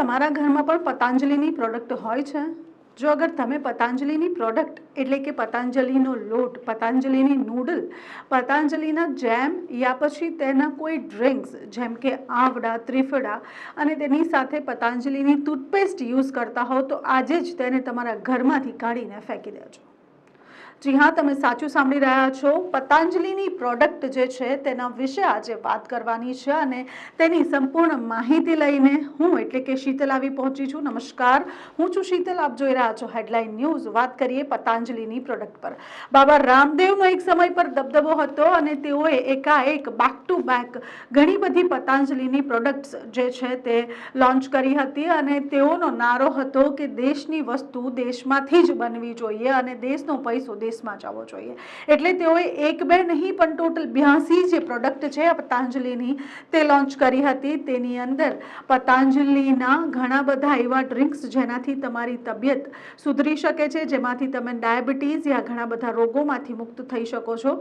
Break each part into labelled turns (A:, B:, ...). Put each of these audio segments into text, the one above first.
A: તમારા ઘરમાં પણ પતંજલિની પ્રોડક્ટ હોય છે? જો અગર તમે પતંજલિની પ્રોડક્ટ એટલે કે પતંજલિનો લોટ, પતંજલિની નૂડલ પતંજલિના જેમ યા પછી તેના કોઈ ડ્રિંક્સ જેમ કે આવડા, ત્રિફળા અને તેની સાથે પતંજલિની ટૂથપેસ્ટ યુઝ કરતા હો તો આજે જ તેને તમારા ઘરમાંથી કાઢીને ફેંકી દેજો. જી હા, તમે સાચું સાંભળી રહ્યા છો. પતંજલિની પ્રોડક્ટ જે છે, તેના વિશે આજે વાત કરવાની છે અને તેની સંપૂર્ણ માહિતી લઈને હું એટલે કે શીતલ આવી પહોંચી છું. નમસ્કાર. હું છું શીતલ. આપ જોઈ રહ્યા છો હેડલાઇન ન્યૂઝ વાત કરીએ પતંજલિની પ્રોડક્ટ પર. બાબા રામદેવનો એક સમય પર દબદબો હતો અને તેઓએ એકાએક બેક ટુ બેક ઘણી બધી પતંજલિની પ્રોડક્ટ્સ જે છે, તે લોન્ચ કરી હતી અને તેઓનો નારો હતો કે દેશની વસ્તુ દેશમાંથી જ બનવી જોઈએ અને દેશનો પૈસો દેશમાં જવો જોઈએ. એટલે તેઓએ એક બે નહીં, પણ ટોટલ બ્યાસી જે પ્રોડક્ટ છે પતંજલિની તે લોન્ચ કરી હતી. તેની અંદર પતંજલિના ઘણા બધા એવા ડ્રિંક્સ જેનાથી તમારી તબિયત સુધરી શકે છે, જેમાંથી તમે ડાયાબિટીસ યા ઘણા બધા રોગોમાંથી મુક્ત થઈ શકો છો.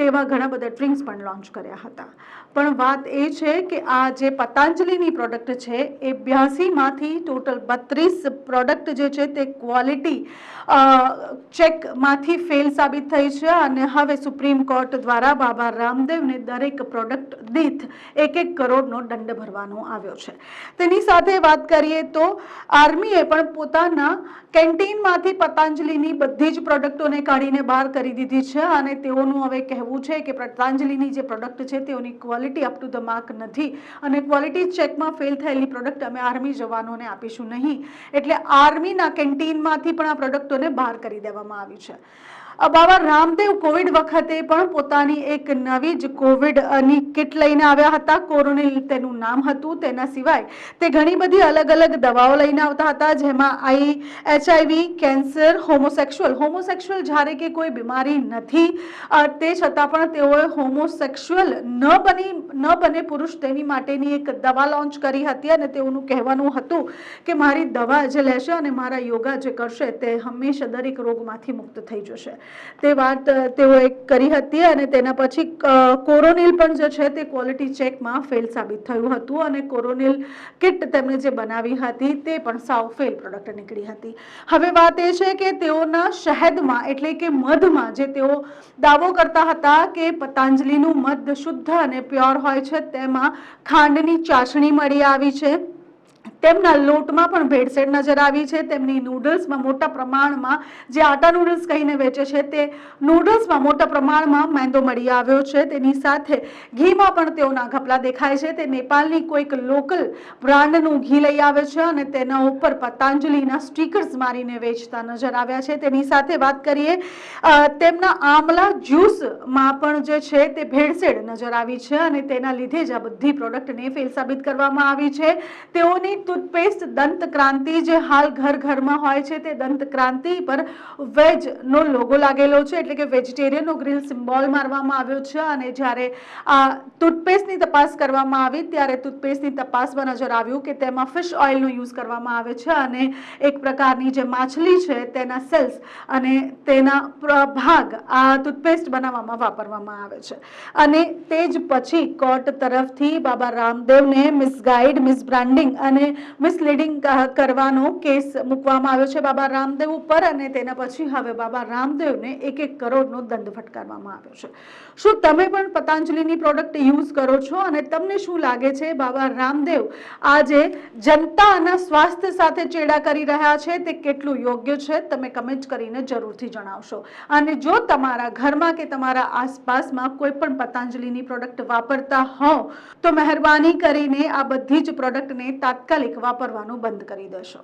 A: તેવા ઘણા બધા ડ્રિંક્સ પણ લોન્ચ કર્યા હતા. પણ વાત એ છે કે આ જે પતંજલિની પ્રોડક્ટ છે, એ બ્યાસીમાંથી ટોટલ બત્રીસ પ્રોડક્ટ જે છે, તે ક્વોલિટી ચેકમાંથી ફેલ સાબિત થઈ છે અને હવે સુપ્રીમ કોર્ટ દ્વારા બાબા રામદેવને દરેક પ્રોડક્ટ દીઠ એક એક કરોડનો દંડ ભરવાનો આવ્યો છે. તેની સાથે વાત કરીએ તો આર્મીએ પણ પોતાના કેન્ટીનમાંથી પતંજલિની બધી જ પ્રોડક્ટોને કાઢીને બહાર કરી દીધી છે અને તેઓનું હવે કહેવું છે કે પતંજલિની જે પ્રોડક્ટ છે તેઓની quality up to the mark નથી અને ક્વોલિટી ચેકમાં ફેલ થયેલી પ્રોડક્ટ અમે આર્મી જવાનોને આપીશું નહીં. એટલે આર્મીના કેન્ટીનમાંથી પણ આ પ્રોડક્ટોને બહાર કરી દેવામાં આવી છે. બાબા રામદેવ કોવિડ વખતે પણ પોતાની એક નવી જ કોવિડની કિટ લઈને આવ્યા હતા. કોરોનિલ તેનું નામ હતું, તેના સિવાય તે ઘણી બધી અલગ અલગ દવાઓ લઈને આવતા હતા, જેમાં આઈ એચઆઈવી કેન્સર, હોમોસેક્સ્યુઅલ. હોમોસેક્સ્યુઅલ જ્યારે કે કોઈ બીમારી નથી તે છતાં પણ તેઓએ હોમોસેક્સ્યુઅલ ન બની, ન બને પુરુષ તેની માટેની એક દવા લોન્ચ કરી હતી અને તેઓનું કહેવાનું હતું કે મારી દવા જે લેશે અને મારા યોગા જે કરશે તે હંમેશા દરેક રોગમાંથી મુક્ત થઈ જશે. તે વાત તેઓએ કરી હતી અને તેના પછી કોરોનિલ પણ જે છે તે ક્વોલિટી ચેકમાં ફેલ સાબિત થયું હતું અને કોરોનિલ કિટ તેમણે જે બનાવી હતી તે પણ સાવ ફેલ પ્રોડક્ટ નીકળી હતી. હવે વાત એ છે કે તેઓના શહેદમાં એટલે કે મધમાં જે તેઓ દાવો કરતા હતા કે પતંજલિનું મધ શુદ્ધ અને પ્યોર હોય છે તેમાં ખાંડની ચાસણી મળી આવી છે. તેમના લોટમાં પણ ભેળસેળ નજર આવી છે. તેમની નૂડલ્સમાં મોટા પ્રમાણમાં જે આટા નૂડલ્સ કહીને વેચે છે તે નૂડલ્સમાં મોટા પ્રમાણમાં મેંદો મળી આવ્યો છે. તેની સાથે ઘીમાં પણ તેઓના ઘપલા દેખાય છે. તે નેપાળની કોઈક લોકલ બ્રાન્ડનું ઘી લઈ આવે છે અને તેના ઉપર પતંજલિના સ્ટીકર્સ મારીને વેચતા નજર આવ્યા છે. તેની સાથે વાત કરીએ તેમના આમલા જ્યુસમાં પણ જે છે તે ભેળસેળ નજર આવી છે અને તેના લીધે જ આ બધી પ્રોડક્ટને ફેલ સાબિત કરવામાં આવી છે. તેઓની ટૂથપેસ્ટ દંત ક્રાંતિ જે હાલ ઘર ઘરમાં હોય છે, તે દંત ક્રાંતિ પર વેજ નો લોગો લાગેલો છે. એટલે કે વેજીટેરિયનનો ગ્રીલ સિમ્બોલ મારવામાં આવ્યો છે અને જ્યારે આ ટૂથપેસ્ટની તપાસ કરવામાં આવી, ત્યારે ટૂથપેસ્ટની તપાસમાં નજર આવ્યું કે તેમાં ફિશ ઓઇલનો યુઝ કરવામાં આવે છે અને એક પ્રકારની જે માછલી છે, તેના સેલ્સ અને તેના ભાગ આ ટૂથપેસ્ટ બનાવવામાં વાપરવામાં આવે છે. અને તે જ પછી કોર્ટ તરફથી બાબા રામદેવને મિસગાઈડ મિસબ્રાન્ડિંગ અને મિસલીડિંગ કરવાનો કેસ મૂકવામાં આવ્યો છે બાબા રામદેવ ઉપર અને તેના પછી હવે બાબા રામદેવને એક એક કરોડનો દંડ ફટકારવામાં આવ્યો છે. શું તમે પણ પતંજલિની પ્રોડક્ટ યુઝ કરો છો અને તમને શું લાગે છે બાબા રામદેવ આજે જનતાના સ્વાસ્થ્ય સાથે ચેડા કરી રહ્યા છે? તે કેટલું યોગ્ય છે? તમે કમેન્ટ કરીને જરૂરથી જણાવશો. અને જો તમારા ઘરમાં કે તમારા આસપાસમાં કોઈ પણ પતંજલિની પ્રોડક્ટ વાપરતા હો, તો મહેરબાની કરીને આ બધી જ પ્રોડક્ટને તાત્કાલિક વાપરવાનું બંધ કરી દેશો.